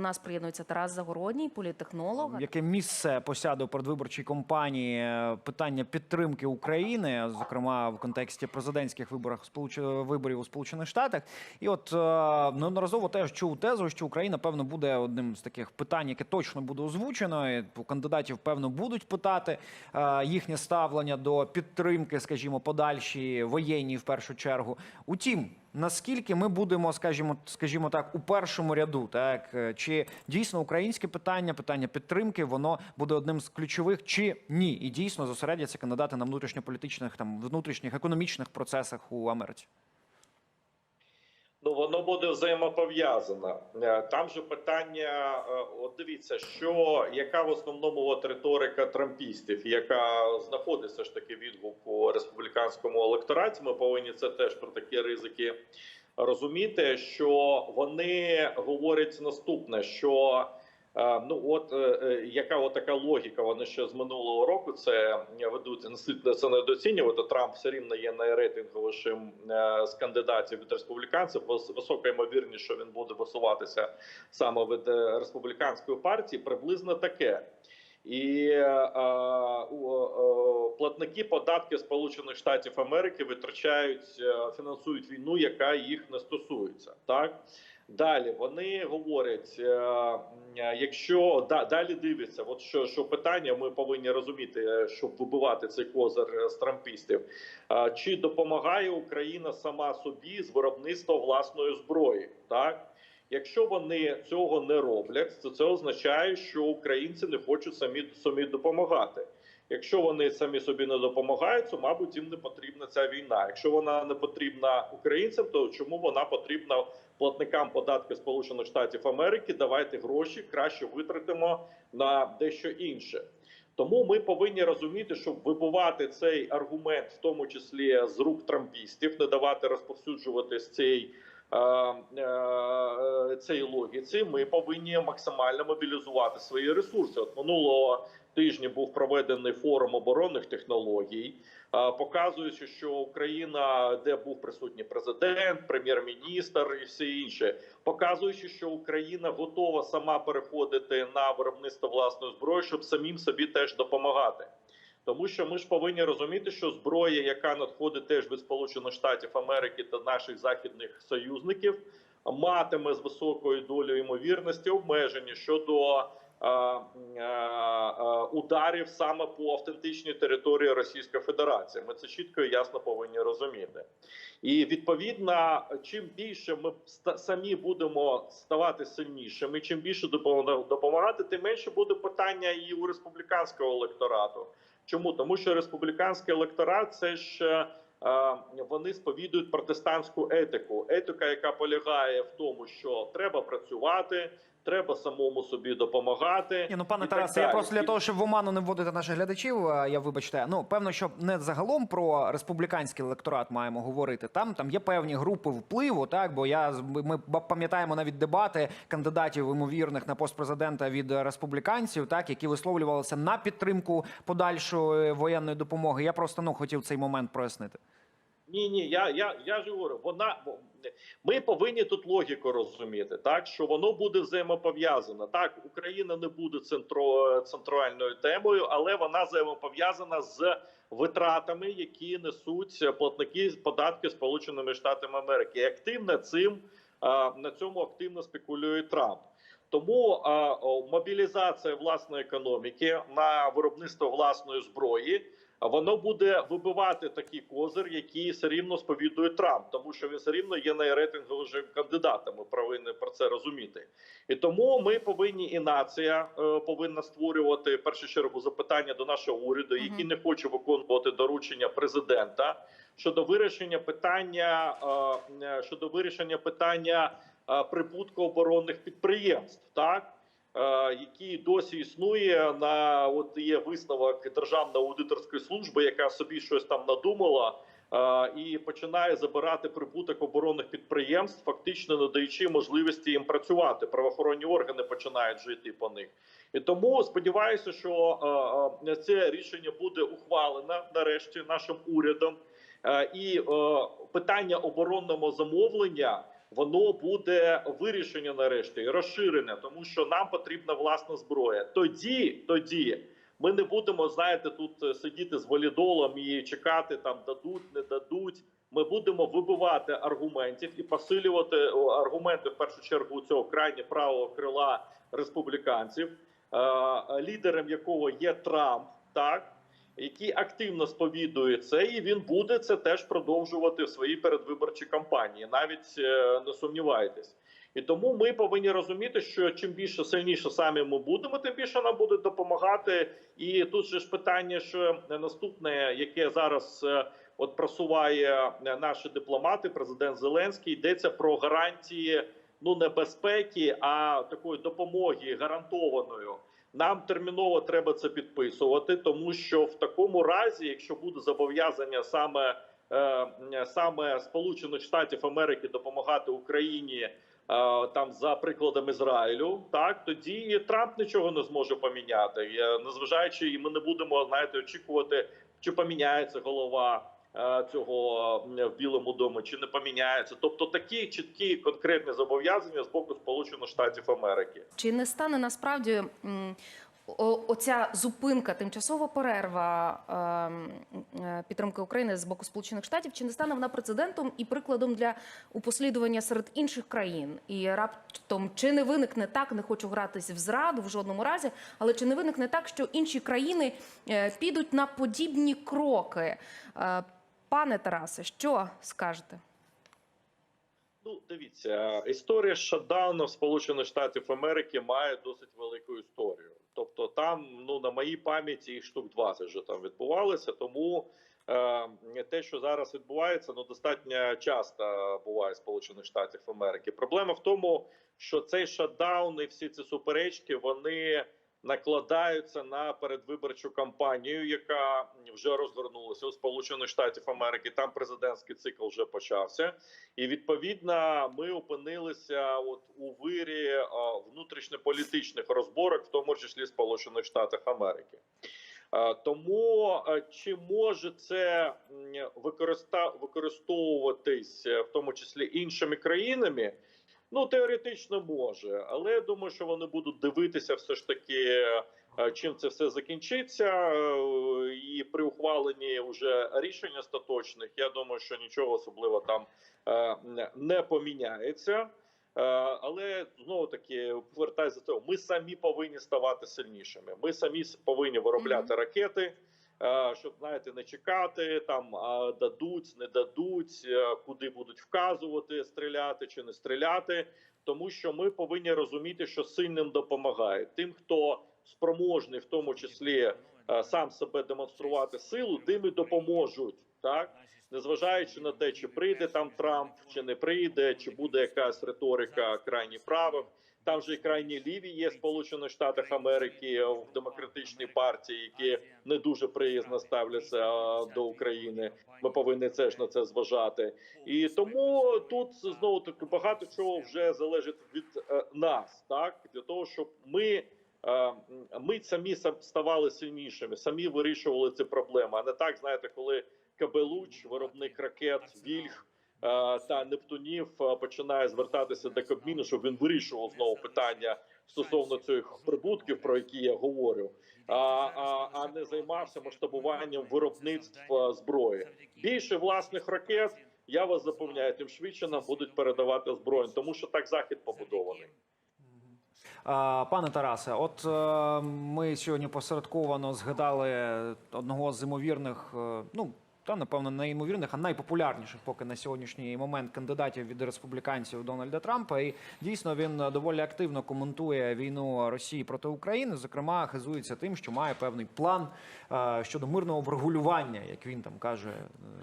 нас приєднується Тарас Загородній, політтехнолог. Яке місце посяде у передвиборчій кампанії е, питання підтримки України, зокрема в контексті президентських виборів виборів у Сполучених Штатах, і от е, неодноразово теж чув тезу, що Україна певно буде одним з таких питань, яке точно буде озвучено. І у кандидатів певно будуть питати е, їхнє ставлення до підтримки, скажімо, подальшій воєнній в першу чергу. Утім. Наскільки ми будемо, скажімо, скажімо так, у першому ряду, так Е, чи дійсно українське питання, питання підтримки, воно буде одним з ключових, чи ні, і дійсно зосередяться кандидати на внутрішньополітичних там внутрішніх економічних процесах у Америці? Воно буде взаємопов'язано. Е, Там же питання: е, от дивіться, що яка в основному от риторика трампістів, яка знаходиться ж таки відгук у республіканському електораті. Ми повинні це теж про такі ризики розуміти, що вони говорять наступне: що ну от е, е, яка така логіка? Вони ще з минулого року це ведуть не це недооцінювати. Трамп все рівно є найрейтинговішим е, з кандидатів від республіканців. Вис- Висока ймовірність, що він буде висуватися саме від е, республіканської партії, приблизно таке. І е, у, е, платники податків Сполучених Штатів Америки витрачають, е, фінансують війну, яка їх не стосується. Так далі вони говорять, е, якщо да, далі дивляться, от що, що питання ми повинні розуміти, е, щоб вибивати цей козир е, з трампістів. Чи допомагає Україна сама собі з виробництва власної зброї? Так. Якщо вони цього не роблять, то це означає, що українці не хочуть самі самі допомагати. Якщо вони самі собі не допомагають, то мабуть їм не потрібна ця війна. Якщо вона не потрібна українцям, то чому вона потрібна платникам податків Сполучених Штатів Америки? Давайте гроші краще витратимо на дещо інше. Тому ми повинні розуміти, щоб вибивати цей аргумент, в тому числі з рук трампістів, не давати розповсюджуватись цей е, е, цій логіці, ми повинні максимально мобілізувати свої ресурси. От минулого тижня був проведений форум оборонних технологій, показуючи, що Україна, де був присутній президент, прем'єр-міністр і все інше, показуючи, що Україна готова сама переходити на виробництво власної зброї, щоб самим собі теж допомагати. Тому що ми ж повинні розуміти, що зброя, яка надходить теж від Сполучених Штатів Америки та наших західних союзників, матиме з високою долею ймовірності обмеження щодо ударів саме по автентичній території Російської Федерації. Ми це чітко і ясно повинні розуміти. І відповідно, чим більше ми самі будемо ставати сильнішими, чим більше допомагати, тим менше буде питання і у республіканського електорату. Чому тому, що республіканський електорат це ж е, вони сповідують протестантську етику, етика, яка полягає в тому, що треба працювати, треба самому собі допомагати. Ні, ну пане Тарасе, я просто для того, щоб в оману не вводити наших глядачів, е, я вибачте. Ну певно, що не загалом про республіканський електорат маємо говорити. Там там є певні групи впливу, так бо я ми пам'ятаємо навіть дебати кандидатів ймовірних на пост президента від е, республіканців, так які висловлювалися на підтримку подальшої воєнної допомоги. Я просто ну хотів цей момент прояснити. Ні, ні, я, я, я ж говорю, вона ми повинні тут логіку розуміти, так що воно буде взаємопов'язано. Так, Україна не буде центро, центральною темою, але вона взаємопов'язана з витратами, які несуть платники податки Сполученими Штатами Америки. І активно цим на цьому активно спекулює Трамп. Тому мобілізація власної економіки на виробництво власної зброї. Воно буде вибивати такий козир, який все рівно сповідує Трамп, тому що він все рівно є найрейтинговішим кандидатом. Ми повинні про це розуміти. І тому ми повинні, і нація е, повинна створювати в першу чергу запитання до нашого уряду, який не хоче виконувати доручення президента щодо вирішення питання е, е, щодо вирішення питання прибутку оборонних підприємств. Так який досі існує на от є висновок Державної аудиторської служби, яка собі щось там надумала. е, І починає забирати прибуток оборонних підприємств, фактично надаючи можливості їм працювати. Правоохоронні органи починають жити по них, і тому сподіваюся, що е, е, це рішення буде ухвалено нарешті нашим урядом. Е, І е, питання оборонного замовлення воно буде вирішення нарешті і розширене, тому що нам потрібна власна зброя. Тоді, тоді ми не будемо, знаєте, тут е, сидіти з валідолом і чекати там дадуть, не дадуть. Ми будемо вибивати аргументів і посилювати аргументи в першу чергу цього крайні правого крила республіканців, е, лідером якого є Трамп, так який активно сповідує це, і він буде це теж продовжувати в своїй передвиборчій кампанії. Навіть е, не сумнівайтесь. І тому ми повинні розуміти, що чим більше сильніше самі ми будемо, тим більше нам будуть допомагати. І тут же ж питання, що наступне, яке зараз е, от просуває е, наші дипломати, президент Зеленський, йдеться про гарантії ну не безпеки, а такої допомоги гарантованою. Нам терміново треба це підписувати, тому що в такому разі, якщо буде зобов'язання саме е, саме Сполучених Штатів Америки допомагати Україні е, там за прикладом Ізраїлю, так тоді Трамп нічого не зможе поміняти. Незважаючи, і ми не будемо знаєте, очікувати, чи поміняється голова цього е, в Білому домі, чи не поміняється. Тобто такі чіткі конкретні зобов'язання з боку Сполучених Штатів Америки. Чи не стане насправді оця зупинка, тимчасова перерва ем, е, підтримки України з боку Сполучених Штатів, чи не стане вона прецедентом і прикладом для упослідування серед інших країн? І раптом чи не виникне так, не хочу гратись в зраду в жодному разі, але чи не виникне так, що інші країни е, підуть на подібні кроки? Пане Тарасе, що скажете? Ну, дивіться, історія шатдауну Сполучених Штатів Америки має досить велику історію. Тобто, там, ну на моїй пам'яті їх штук 20 вже там відбувалося. Тому е, те, що зараз відбувається, ну достатньо часто буває Сполучених Штатів Америки. Проблема в тому, що цей шатдаун і всі ці суперечки вони накладаються на передвиборчу кампанію, яка вже розгорнулася у Сполучених Штатів Америки. Там президентський цикл вже почався, і відповідно ми опинилися от у вирі е, внутрішньополітичних розборок, в тому числі Сполучених Штатах Америки. Е, Тому е, чи може це використовуватись, в тому числі іншими країнами? Ну теоретично може, але я думаю, що вони будуть дивитися все ж таки, е, чим це все закінчиться, е, і при ухваленні вже рішень остаточних, я думаю, що нічого особливо там е, не поміняється. Але знову таки повертаюся до того, ми самі повинні ставати сильнішими. Ми самі повинні виробляти ракети, щоб знаєте, не чекати там, дадуть, не дадуть, е, куди будуть вказувати, стріляти чи не стріляти. Тому що ми повинні розуміти, що сильним допомагає тим, хто спроможний, в тому числі е, сам себе демонструвати силу, тим і допоможуть так незважаючи на те, чи прийде там Трамп, чи не прийде, чи буде якась риторика крайні правих. Там же і крайні ліві є в Сполучених Штатах Америки в демократичній партії, які не дуже приязно ставляться до України. Ми повинні це ж на це зважати. І тому тут знову таки багато чого вже залежить від е, нас, так для того, щоб ми. е, Ми самі сам- ставали сильнішими, самі вирішували ці проблеми. А не так, знаєте, коли Кабелуч, виробник ракет, Вільх е, та Нептунів е, починає звертатися до Кабміну, щоб він вирішував знову питання стосовно цих прибутків, про які я говорю, а, а, а не займався масштабуванням виробництв е, зброї. Більше власних ракет. Я вас запевняю, тим швидше нам будуть передавати зброю, тому що так захід побудований. Пане Тарасе, от е, ми сьогодні посередковано згадали одного з імовірних, ну та напевно неймовірних, а найпопулярніших поки на сьогоднішній момент кандидатів від республіканців Дональда Трампа. І дійсно він доволі активно коментує війну Росії проти України. Зокрема, хизується тим, що має певний план е, щодо мирного врегулювання, як він там каже,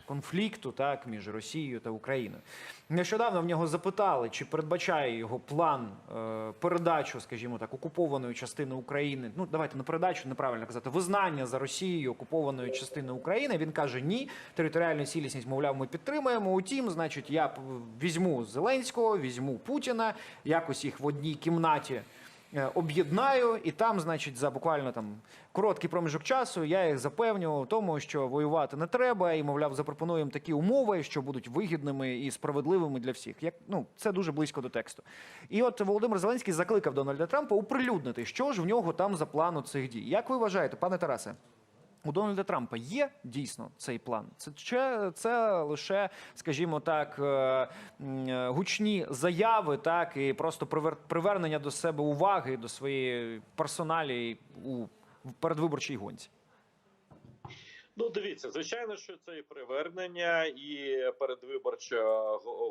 конфлікту так між Росією та Україною. Нещодавно в нього запитали, чи передбачає його план е, передачу, скажімо так, окупованої частини України. Ну давайте не передачу, неправильно казати, визнання за Росією окупованої частини України. Він каже: ні, територіальну цілісність, мовляв, ми підтримуємо. Утім, значить, я візьму Зеленського, візьму Путіна, якось їх в одній кімнаті. е, об'єднаю, і там, значить, за буквально там короткий проміжок часу я їх запевню в тому, що воювати не треба, і мовляв, запропонуємо такі умови, що будуть вигідними і справедливими для всіх. Як ну це дуже близько до тексту. І от Володимир Зеленський закликав Дональда Трампа оприлюднити, що ж в нього там за плану цих дій. Як ви вважаєте, пане Тарасе? У Дональда Трампа є дійсно цей план. Це чи це лише, скажімо так, е, е, гучні заяви, так і просто привер- привернення до себе уваги до своєї персоналі у передвиборчій гонці. Ну, дивіться, звичайно, що це і привернення, і передвиборча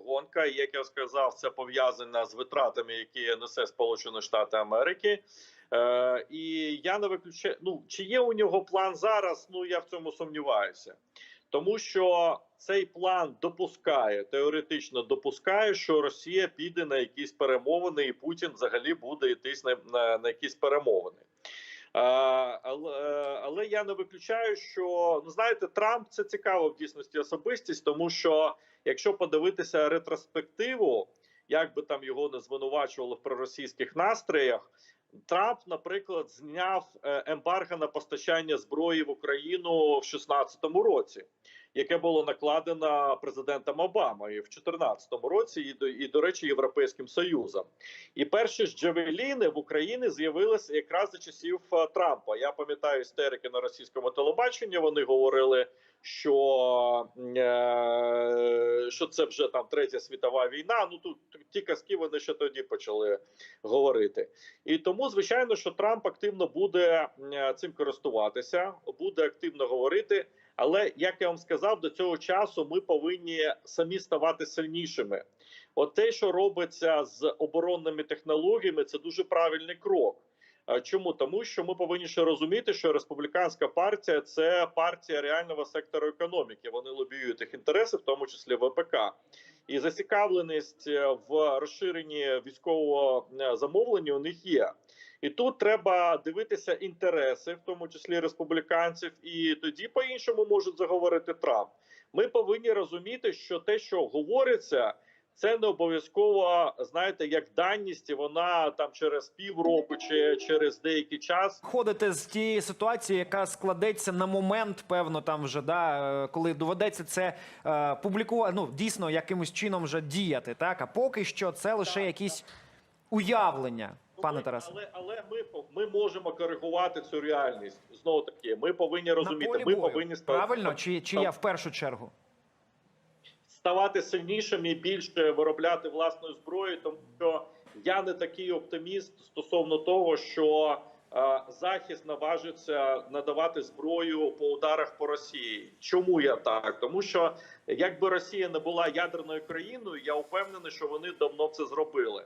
гонка. Як я сказав, це пов'язано з витратами, які несе Сполучені Штати Америки. Е, і я не виключаю, ну чи є у нього план зараз? Ну я в цьому сумніваюся, тому що цей план допускає теоретично допускає, що Росія піде на якісь перемовини, і Путін взагалі буде йтись на, на, на якісь перемовини. Е, Але, але я не виключаю, що ну знаєте, Трамп це цікава в дійсності особистість, тому що якщо подивитися ретроспективу, як би там його не звинувачували в проросійських настроях, Трамп, наприклад, зняв е, ембарго на постачання зброї в Україну в 2016 році, яке було накладено президентом Обамою в 2014 році, і до і до речі, європейським союзом. І перші ж джавеліни в Україні з'явилися якраз за часів е, Трампа. Я пам'ятаю істерики на російському телебаченні. Вони говорили, що, е, що це вже там третя світова війна. Ну тут ті казки вони ще тоді почали говорити. І тому, звичайно, що Трамп активно буде е, цим користуватися, буде активно говорити. Але як я вам сказав, до цього часу ми повинні самі ставати сильнішими. От те, що робиться з оборонними технологіями, це дуже правильний крок. Чому тому, що ми повинні ще розуміти, що республіканська партія це партія реального сектору економіки. Вони лобіюють їх інтереси, в тому числі ВПК, і зацікавленість е, в розширенні військового е, замовлення у них є. І тут треба дивитися інтереси, в тому числі республіканців, і тоді по-іншому можуть заговорити Трамп. Ми повинні розуміти, що те, що говориться, це не обов'язково знаєте, як даність, і вона там через півроку чи через деякий час Ходите з тієї ситуації, яка складеться на момент, певно, там вже да, е, коли доведеться це е, публікувати, ну дійсно якимось чином вже діяти. Так, а поки що це лише Так, якісь уявлення, Ну, пане Тарасе. Але, але ми, ми можемо коригувати цю реальність. Знову таки, ми повинні На розуміти, полі ми бою. повинні ставати, правильно, чи, чи я в першу чергу? ставати сильнішими і більше виробляти власної зброї, тому що я не такий оптиміст стосовно того, що е, захист наважиться надавати зброю по ударах по Росії. Чому я так? Тому що якби Росія не була ядерною країною, я впевнений, що вони давно це зробили.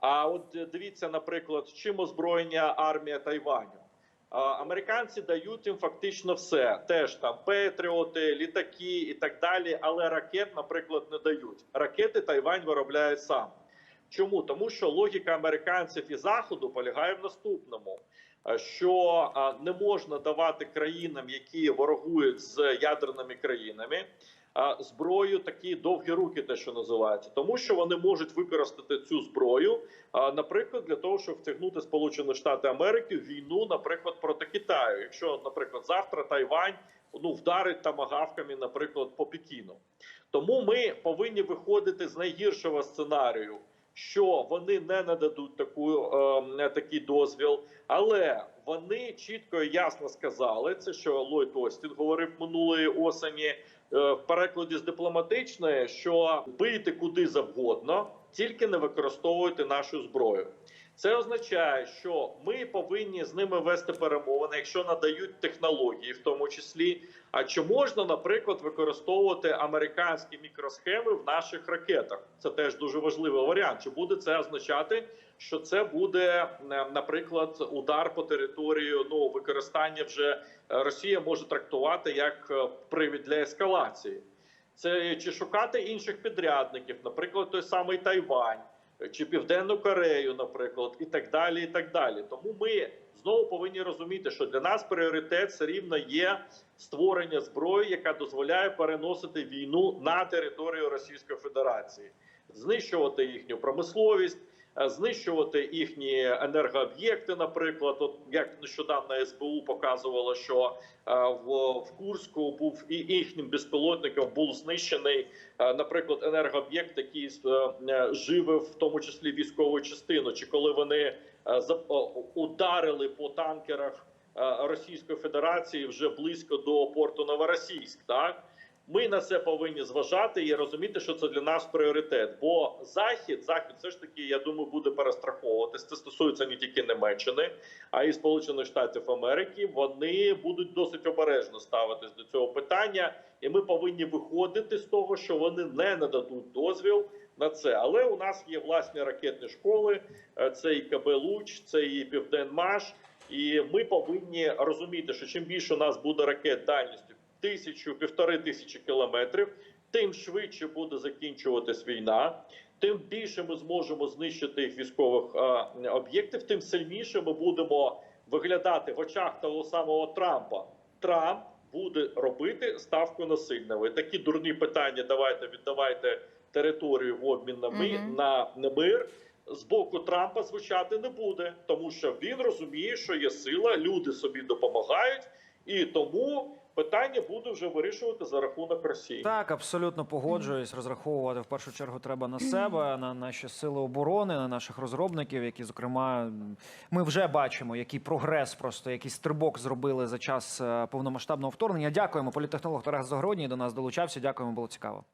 А от е, дивіться, наприклад, чим озброєння армія Тайваню. Американці дають їм фактично все. Теж там петріоти, літаки і так далі. Але ракет, наприклад, не дають. Ракети Тайвань виробляє сам. Чому? Тому що логіка американців і заходу полягає в наступному: е, що не можна давати країнам, які ворогують з ядерними країнами. Зброю такі довгі руки, те, що називається, тому що вони можуть використати цю зброю, наприклад, для того, щоб втягнути Сполучені Штати Америки в війну, наприклад, проти Китаю. Якщо, наприклад, завтра Тайвань ну вдарить тамагавками, наприклад, по Пекіну. Тому ми повинні виходити з найгіршого сценарію, що вони не нададуть таку е, такий дозвіл, але вони чітко і ясно сказали це, що Ллойд Остін говорив минулої осені е, в перекладі з дипломатичної, що бийте куди завгодно, тільки не використовуйте нашу зброю. Це означає, що ми повинні з ними вести перемовини, якщо надають технології, в тому числі. А чи можна, наприклад, використовувати американські мікросхеми в наших ракетах? Це теж дуже важливий варіант. Чи буде це означати, що це буде, е, наприклад, удар по територію? Ну використання вже е, Росія може трактувати як е, привід для ескалації. Це чи шукати інших підрядників, наприклад, той самий Тайвань чи Південну Корею, наприклад, і так далі. І так далі. Тому ми знову повинні розуміти, що для нас пріоритет все рівно є створення зброї, яка дозволяє переносити війну на територію Російської Федерації, знищувати їхню промисловість. Е, знищувати їхні енергооб'єкти. Наприклад, от як нещодавно СБУ показувало, що е, в, в Курську був і їхнім безпілотником був знищений, е, наприклад, енергооб'єкт, який живив в тому числі військову частину, чи коли вони ударили по танкерах Російської Федерації вже близько до порту Новоросійськ, так. Ми на це повинні зважати і розуміти, що це для нас пріоритет. Бо захід, захід, все ж таки, я думаю, буде перестраховуватись. Це стосується не тільки Німеччини, а й Сполучених Штатів Америки. Вони будуть досить обережно ставитись до цього питання, і ми повинні виходити з того, що вони не нададуть дозвіл на це. Але у нас є власні ракетні школи. е, Це і КБ Луч, це і Південмаш. І ми повинні розуміти, що чим більше у нас буде ракет дальністю тисячу, півтори тисячі кілометрів, тим швидше буде закінчуватись війна. Тим більше ми зможемо знищити їх військових а, об'єктів, тим сильніше ми будемо виглядати в очах того самого Трампа. Трамп буде робити ставку на сильного. Такі дурні питання. Давайте віддавайте територію в обмін на ми на мир. З боку Трампа звучати не буде, тому що він розуміє, що є сила, люди собі допомагають, і тому питання буде вже вирішувати за рахунок Росії. Так, абсолютно погоджуюсь. Розраховувати в першу чергу треба на себе, на наші сили оборони, на наших розробників, які, зокрема, ми вже бачимо, який прогрес, просто який стрибок зробили за час е, повномасштабного вторгнення. Дякуємо. Політтехнолог Тарас Загородній до нас долучався. Дякуємо, було цікаво.